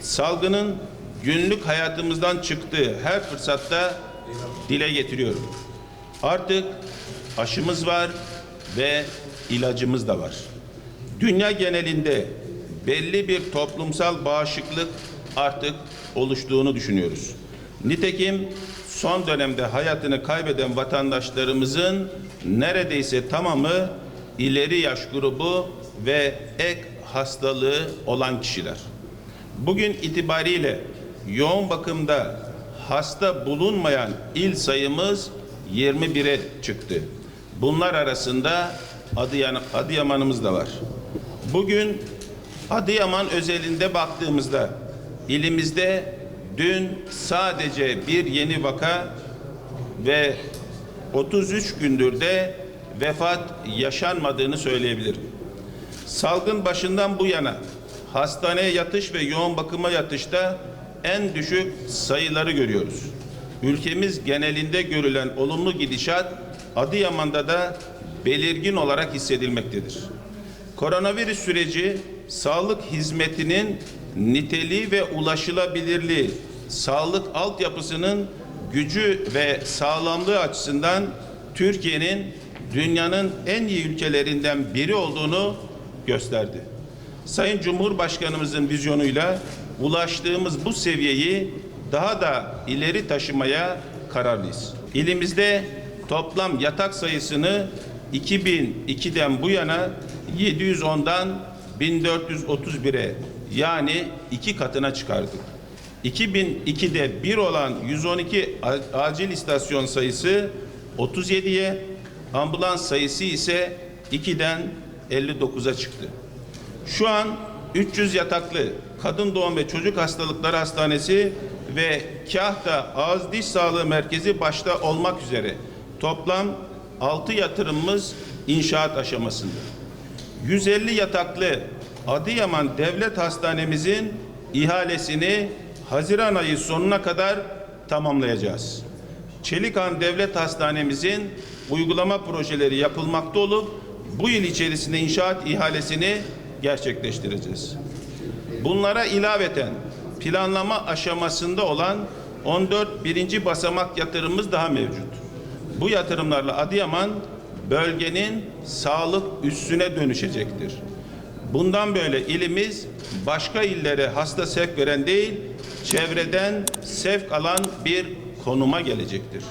salgının günlük hayatımızdan çıktığı her fırsatta dile getiriyorum. Artık aşımız var ve ilacımız da var. Dünya genelinde belli bir toplumsal bağışıklık artık oluştuğunu düşünüyoruz. Nitekim son dönemde hayatını kaybeden vatandaşlarımızın neredeyse tamamı ileri yaş grubu ve ek hastalığı olan kişiler. Bugün itibariyle yoğun bakımda hasta bulunmayan il sayımız 21'e çıktı. Bunlar arasında Adıyan, Adıyaman'ımız da var. Bugün Adıyaman özelinde baktığımızda ilimizde dün sadece bir yeni vaka ve 33 gündür de vefat yaşanmadığını söyleyebilirim. Salgın başından bu yana hastaneye yatış ve yoğun bakıma yatışta en düşük sayıları görüyoruz. Ülkemiz genelinde görülen olumlu gidişat Adıyaman'da da belirgin olarak hissedilmektedir. Koronavirüs süreci sağlık hizmetinin niteliği ve ulaşılabilirliği, sağlık altyapısının gücü ve sağlamlığı açısından Türkiye'nin dünyanın en iyi ülkelerinden biri olduğunu gösterdi. Sayın Cumhurbaşkanımızın vizyonuyla ulaştığımız bu seviyeyi daha da ileri taşımaya kararlıyız. İlimizde toplam yatak sayısını 2002'den bu yana 710'dan 1431'e yani iki katına çıkardık. 2002'de bir olan 112 a- acil istasyon sayısı 37'ye, ambulans sayısı ise 2'den 59'a çıktı. Şu an 300 yataklı Kadın Doğum ve Çocuk Hastalıkları Hastanesi ve Kahta Ağız Diş Sağlığı Merkezi başta olmak üzere toplam 6 yatırımımız inşaat aşamasında. 150 yataklı Adıyaman Devlet Hastanemizin ihalesini Haziran ayı sonuna kadar tamamlayacağız. Çelikan Devlet Hastanemizin uygulama projeleri yapılmakta olup bu yıl içerisinde inşaat ihalesini gerçekleştireceğiz. Bunlara ilaveten planlama aşamasında olan 14 birinci basamak yatırımımız daha mevcut. Bu yatırımlarla Adıyaman bölgenin sağlık üssüne dönüşecektir. Bundan böyle ilimiz başka illere hasta sevk veren değil, çevreden sevk alan bir konuma gelecektir.